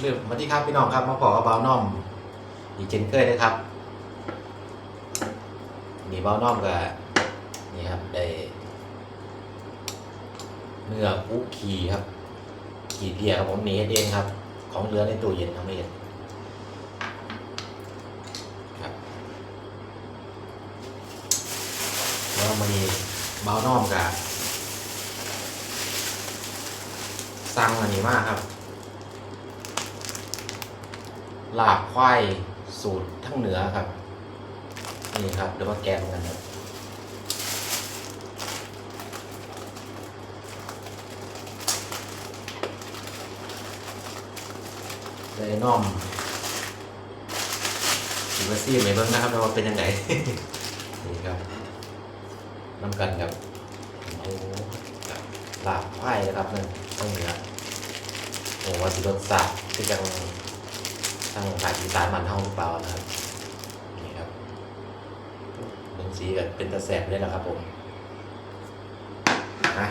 เริ่มมาที่ครับพี่น้องครับมาขอกระเบาน่อมอีกเช่นเคยนะครับนี่เบาน่อมกับนี่ครับได้เนื้ออุขีครับ ขีเพียครับผมมีเฮ็ดเองครับ ของเหลือในตู้เย็นทำไม่เห็นครับแล้วมีเบาน่อมกับสั่งอันนี้มากครับ ลาบควายสูตรทั้งเหนือครับ นี่ครับเดี๋ยวมาแกะกันครับเลยน่อมดูว่าซี่ไหมเบิ้งนะครับว่าเป็นยังไงนี่ครับน้ำกันครับโอ้ลาบควายนะครับนั่นทั้งเหนือโอ้ว่าสิรสชาติที่จัง ทางภาคอีสานมันเท่าหรือเปล่านะครับนี่ครับเบิ่งสีกันเป็นตะแสบเลยนะครับผมนะ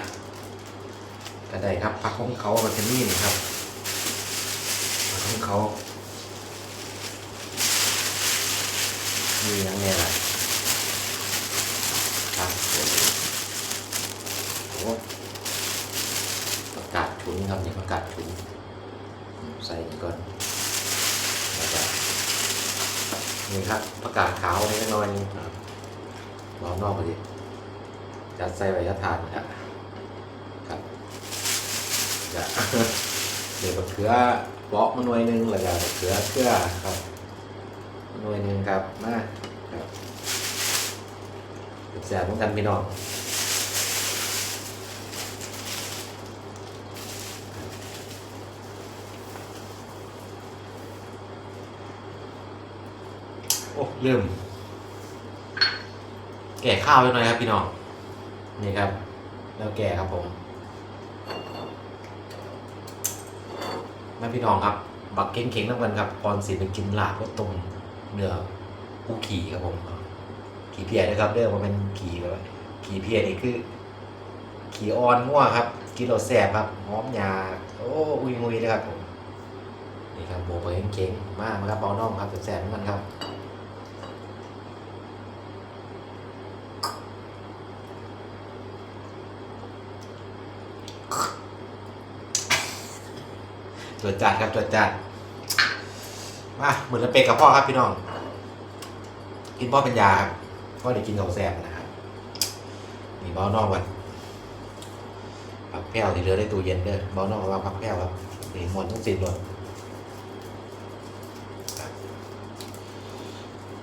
ก็ได้ครับผักของเขามันจะนี่นะครับผักของเขามีอยังไงล่ะครับโอ้ประกาศถุนครับนี่ประกาศถุนใส่ก่อน แล้วก็ นี่ครับประกาศขาวนี่ก็น้อยครับล้อมนอกพอดีจัดใส่ใบยะถานนะครับครับจะเดี๋ยวมะเขือเบาะมาหน่วยหนึงแล้วก็มะเขือเกลือครับหน่วยหนึงครับมาครับแสบเหมือนกันพี่น้อง โอ้ลืมแก่ข้าวไปหน่อยครับ พี่น้องนี่ครับ แล้วแก่ครับผมแม่พี่น้องครับ บักเข่งๆน้ำกันครับก่อนสิไปกินลาบก็ต้มเนื้อผู้ขี่ครับผมขี่เพียนะครับเรื่องมันเป็นขี่แบบขี่เพียนี่คือ ขี่อ่อนง่วครับกินโลแซ่บครับหอมยาโอ้อุยงุยเลยครับผมนี่ครับโบกไปเข่งๆมากนะครับเบาน่องครับแซ่บๆเหมือนกันครับ จวดจัดครับจวดจัดมาเหมือนจะเป็กกับพ่อครับพี่น้อง กินพ่อเป็นยาครับพ่อได้กินของแซ่บนะครับนี่เบ้านอกวันผักแพ้วที่เหลือได้ตู้เย็นเด้อเบ้านอกวาผักแพ้วครับนี่หมดทั้งสิ้นเลย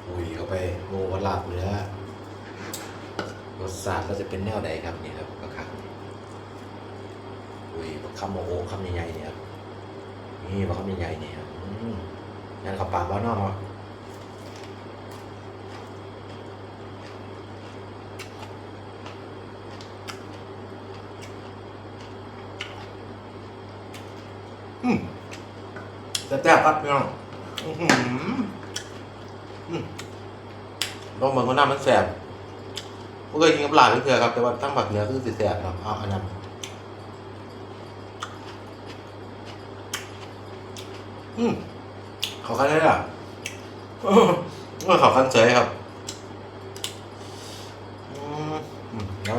อุ้ยเข้าไปโอ้วันหลับเหลือรสชาติก็จะเป็นแนวใดครับนี่ครับก็ครับอุ้ยคำโมโอคำใหญ่ๆเนี่ยครับ นี่ปลาคำใหญ่ๆเนี่ยครับอืมงั้นขับปากบ้านนอกอะอืมแซ่บครับพี่น้องอื้อหืออืมลองเหมือนคนหน้ามันแสบผมเคยกินกับหลานเถื่อครับ แต่ว่าตั้งผักเหนือคือสิแสบเนาะเอาอันนั้น อืมขาคันได้ล่ะเออเอขาคันเฉยครับอืมอืมแล้ว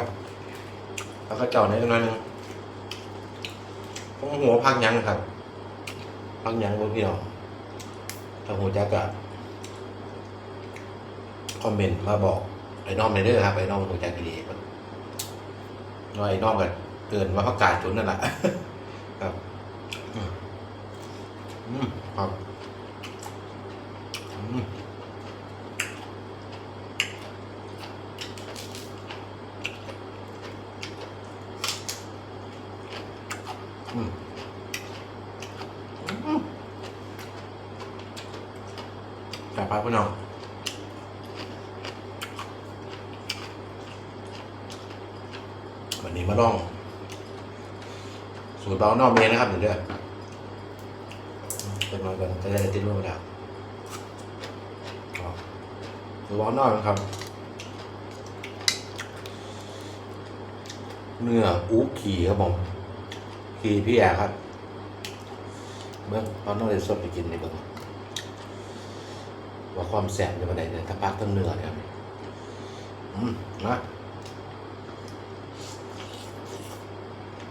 แล้วก็เจาะในอยหน่อยหนึงผมหัวพักยังครับ พักยังบนพี่น้องถ้าหัวจักอะคอมเมนต์มาบอกไอ้น้องในเด้อครับไอ้น้องหัวจักดีๆน้อไอ้น้องกันเกินว่าเขากาดจนนั่นแหละครับ ครับอืมอืมอืมแต่พักพี่น้องวันนี้มาลอง สูตรเบาหนอกเมนนะครับเดี๋ยวเด้อ เป็นน้อยกันจะได้ติดรูปแล้วดูร้อนหน่อยครับ เนื้ออูขี่ครับผมขี่พี่แอร์ครับ เมื่อตอนน้องเลยสดไปกินในเบิ่งว่าความแสบจะมาไหนเนี่ยถ้าพักทั้งเนื้อเนี่ยครับอืมนะ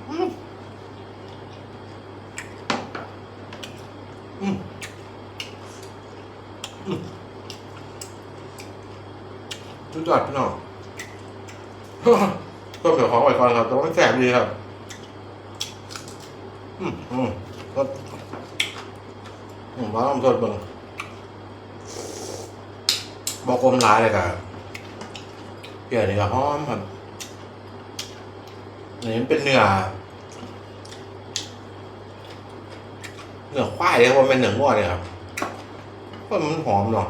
อืม สุดยอดพี่น้องก็เผื่อของไว้ก่อนครับแต่ว่ามันแสบดีครับ อืมอืมก็อืมว่าต้องทดเบิ่งบอกอมหลายเลยครับเกี่ยนี่ก็หอมครับอันนี้มันเป็นเนื้อเนื้อควายเลยครับว่าเป็นเนื้อง้อเลยครับก็มันหอมเนาะ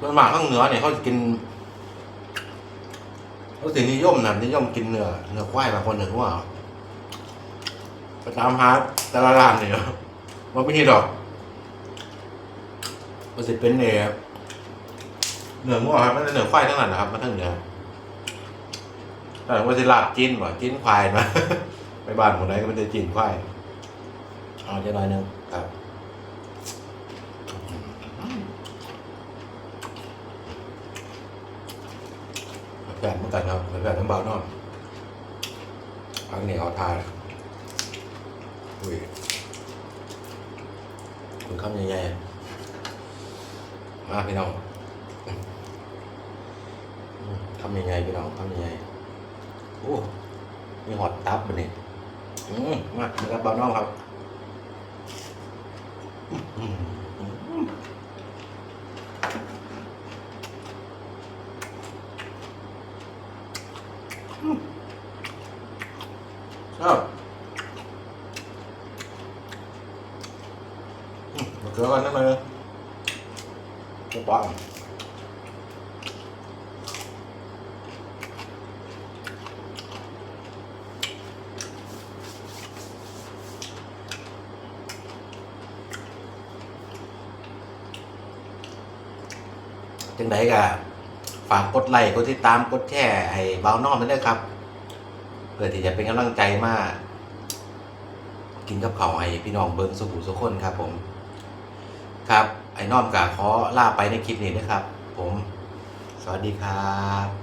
มันมากข้างเหนือเนี่ยเขาจะกินเขาสินิยมนะนิยมกินเนื้อเนื้อควายบางคนเนื้อง้อไปตามหาแต่ละร้านเนี่ยมันไม่ใช่ดอกมันสิเป็นเนื้อเนื้อง้อครับมันเป็นเนื้อควายทั้งนั้นนะครับมันทั้งเนื้อแต่ว่าจะลาบจิ้นว่ะจิ้นควายมาไปบ้านคนไหนก็ไม่ได้จิ้นควายเอาจะหน่อยหนึงครับ แผนเหมือนกันครับแผนน้ำเบาหน่อยอันนี้เอาทานอุ้ยคุณคำใหญ่ๆมาพี่น้องอืมคำใหญ่ๆพี่น้องคำใหญ่ๆโอ้มีหอดตับมันนี่อืมมาเนื้อเบาน่องครับ อืมอืมอืม ชอบอืมมาเกลือกั ฝากกดไลค์กดติดตามกดแชร์ให้เบาน้อมด้วยครับ เพื่อที่จะเป็นกำลังใจมาก กินกับเขาให้พี่น้องเบิ้งสุขุสุขคนครับ ผม ครับไอ้น้อมกาขอลาไปในคลิปนี้นะครับ ผม สวัสดีครับ